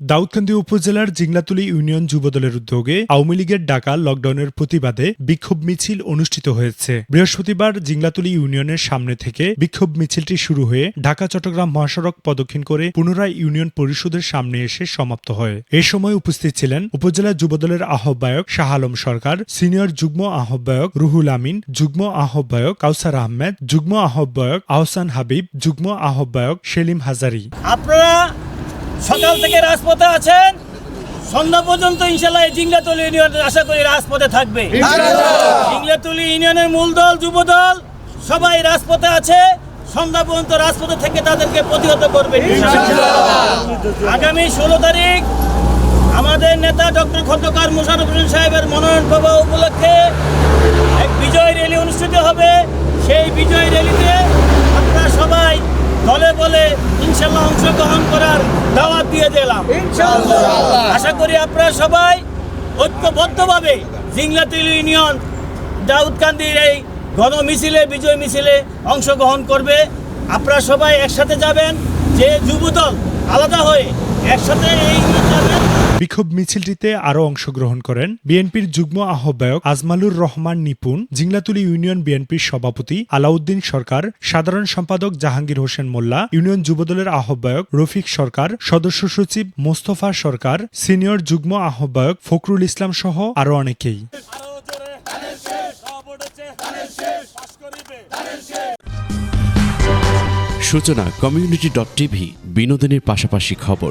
দাউদকান্দি উপজেলার জিংলাতুলি ইউনিয়ন যুবদলের উদ্যোগে আওয়ামী লীগের ডাকা লকডাউনের প্রতিবাদে বিক্ষোভ মিছিল অনুষ্ঠিত হয়েছে। বৃহস্পতিবার জিংলাতুলি ইউনিয়নের সামনে থেকে বিক্ষোভ মিছিলটি শুরু হয়ে ঢাকা, চট্টগ্রাম মহাসড়ক প্রদক্ষিণ করে পুনরায় ইউনিয়ন পরিষদের সামনে এসে সমাপ্ত হয়। এ সময় উপস্থিত ছিলেন উপজেলা যুবদলের আহ্বায়ক শাহ আলম সরকার, সিনিয়র যুগ্ম আহ্বায়ক রুহুল আমিন, যুগ্ম আহ্বায়ক কাউসার আহমেদ, যুগ্ম আহ্বায়ক আহসান হাবিব, যুগ্ম আহ্বায়ক সেলিম হাজারি। আপনারা সকাল থেকে রাজপথে আছেন। সন্ধ্যা পর্যন্ত ইনশাল্লাহ এই জিংলাতলি ইউনিয়ন আশা করি রাজপথে থাকবে। জিংলাতলি ইউনিয়নের মূল দল যুব দল সবাই রাজপথে আছে। সন্ধ্যা পর্যন্ত রাজপথে থেকে তাদেরকে প্রতিহত করবে আগামী ষোলো তারিখ আমাদের নেতা ডক্টর খন্দকার মুশারফ হোসেন সাহেবের মনোনয়ন পাওয়া উপলক্ষে এক বিজয় র্যালি অনুষ্ঠিত হবে। সেই বিজয় র্যালিতে আপনারা সবাই দলে ইনশাল্লাহ অংশগ্রহণ করার দাওয়াত দিয়ে দিলাম। আশা করি আপনারা সবাই ঐক্যবদ্ধভাবে জিংলাতিল ইউনিয়ন দাউদকান্দির এই গণ মিছিলে বিজয় মিছিলে অংশগ্রহণ করবে। আপনারা সবাই একসাথে যাবেন যে যুবদল আলাদা হয়ে একসাথে এই যাবেন বিক্ষোভ মিছিলটিতে আরও অংশগ্রহণ করেন বিএনপির যুগ্ম আহ্বায়ক আজমালুর রহমান নিপুন জিংলাতুলি ইউনিয়ন বিএনপির সভাপতি আলাউদ্দিন সরকার, সাধারণ সম্পাদক জাহাঙ্গীর হোসেন মোল্লা, ইউনিয়ন যুবদলের আহ্বায়ক রফিক সরকার, সদস্য সচিব মোস্তফা সরকার, সিনিয়র যুগ্ম আহ্বায়ক ফখরুল ইসলাম সহ আরও অনেকেই। সূচনা কমিউনিটি ডট টিভি বিনোদনের পাশাপাশি খবর।